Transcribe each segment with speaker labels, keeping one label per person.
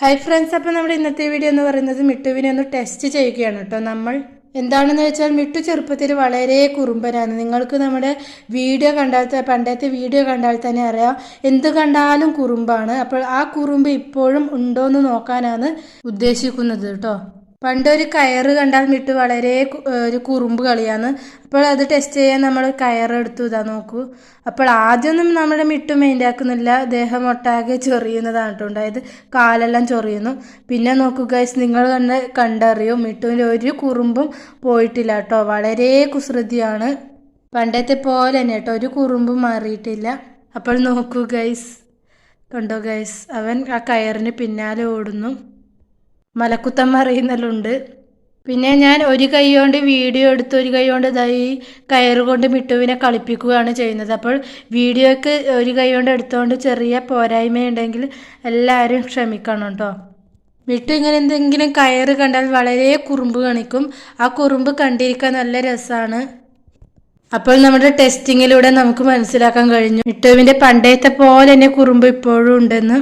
Speaker 1: Hi friends അപ്പോൾ നമ്മുടെ ഇന്നത്തെ വീഡിയോ എന്ന് പറയുന്നത് മിട്ടുവിനെ ഒന്ന് ടെസ്റ്റ് ചെയ്യുകയാണ് കേട്ടോ നമ്മൾ. എന്താണെന്ന് വെച്ചാൽ മിട്ടു ചെറുപ്പത്തിൽ വളരെ കുറുമ്പനാണ്. നിങ്ങൾക്ക് നമ്മുടെ വീഡിയോ കണ്ടാൽ പണ്ടത്തെ വീഡിയോ കണ്ടാൽ തന്നെ അറിയാം എന്ത് കണ്ടാലും കുറുമ്പാണ്. അപ്പോൾ ആ കുറുമ്പ് ഇപ്പോഴും ഉണ്ടോ എന്ന് നോക്കാനാണ് ഉദ്ദേശിക്കുന്നത് കേട്ടോ. പണ്ടൊരു കയറ് കണ്ടാൽ മിട്ടു വളരെ ഒരു കുറുമ്പ് കളിയാണ്. അപ്പോൾ അത് ടെസ്റ്റ് ചെയ്യാൻ നമ്മൾ കയറെടുത്തു ഇതാ നോക്കൂ. അപ്പോൾ ആദ്യമൊന്നും നമ്മുടെ മിട്ടു മെയിന്റാക്കുന്നില്ല ദേഹം ഒട്ടാകെ ചൊറിയുന്നതാണ് കേട്ടോ. ഉണ്ടായത് കാലെല്ലാം ചൊറിയുന്നു. പിന്നെ നോക്കൂ ഗൈസ് നിങ്ങൾ തന്നെ കണ്ടറിയും മിട്ടുവിന്റെ ഒരു കുറുമ്പും പോയിട്ടില്ല കേട്ടോ. വളരെ കുസൃതിയാണ്. പണ്ടത്തെ പോലെ തന്നെ കേട്ടോ. ഒരു കുറുമ്പും മാറിയിട്ടില്ല. അപ്പോൾ നോക്കൂ ഗൈസ് കണ്ടോ ഗൈസ് അവൻ ആ കയറിന് പിന്നാലെ ഓടുന്നു. മലക്കുത്തം മറിയുന്നല്ലുണ്ട് പിന്നെ ഞാൻ ഒരു കൈ കൊണ്ട് വീഡിയോ എടുത്ത് ഒരു കൈ കൊണ്ട് ഇതായി കയറ് കൊണ്ട് മിട്ടുവിനെ കളിപ്പിക്കുകയാണ് ചെയ്യുന്നത്. അപ്പോൾ വീഡിയോയ്ക്ക് ഒരു കൈ കൊണ്ട് എടുത്തുകൊണ്ട് ചെറിയ പോരായ്മയുണ്ടെങ്കിൽ എല്ലാവരും ക്ഷമിക്കണം കേട്ടോ. മിട്ടു ഇങ്ങനെ എന്തെങ്കിലും കയറ് കണ്ടാൽ വളരെ കുറുമ്പ് കാണിക്കും. ആ കുറുമ്പ് കണ്ടിരിക്കാൻ നല്ല രസമാണ് അപ്പോൾ നമ്മുടെ ടെസ്റ്റിങ്ങിലൂടെ നമുക്ക് മനസ്സിലാക്കാൻ കഴിഞ്ഞു. മിട്ടുവിന്റെ പണ്ടത്തെ പോലെ തന്നെ കുറുമ്പ് ഇപ്പോഴും ഉണ്ടെന്ന്.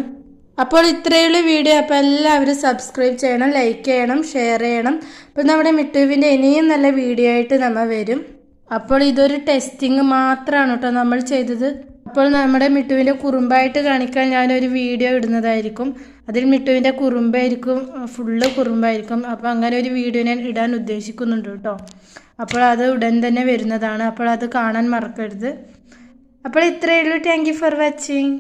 Speaker 1: അപ്പോൾ ഇത്രയുള്ള വീഡിയോ. അപ്പോൾ എല്ലാവരും സബ്സ്ക്രൈബ് ചെയ്യണം ലൈക്ക് ചെയ്യണം ഷെയർ ചെയ്യണം. അപ്പോൾ നമ്മുടെ മിട്ടുവിന്റെ ഇനിയും നല്ല വീഡിയോ ആയിട്ട് നമ്മൾ വരും. അപ്പോൾ ഇതൊരു ടെസ്റ്റിംഗ് മാത്രമാണ് കേട്ടോ നമ്മൾ ചെയ്തത്. അപ്പോൾ നമ്മുടെ മിട്ടുവിന്റെ കുറുമ്പായിട്ട് കാണിക്കാൻ ഞാനൊരു വീഡിയോ ഇടുന്നതായിരിക്കും. അതിൽ മിട്ടുവിന്റെ കുറുമ്പായിരിക്കും ഫുള്ള് കുറുമ്പായിരിക്കും. അപ്പോൾ അങ്ങനെ ഒരു വീഡിയോ ഞാൻ ഇടാൻ ഉദ്ദേശിക്കുന്നുണ്ട് കേട്ടോ. അപ്പോൾ അത് ഉടൻ തന്നെ വരുന്നതാണ്. അപ്പോൾ അത് കാണാൻ മറക്കരുത്. അപ്പോൾ ഇത്രയേ ഉള്ളൂ. Thank for watching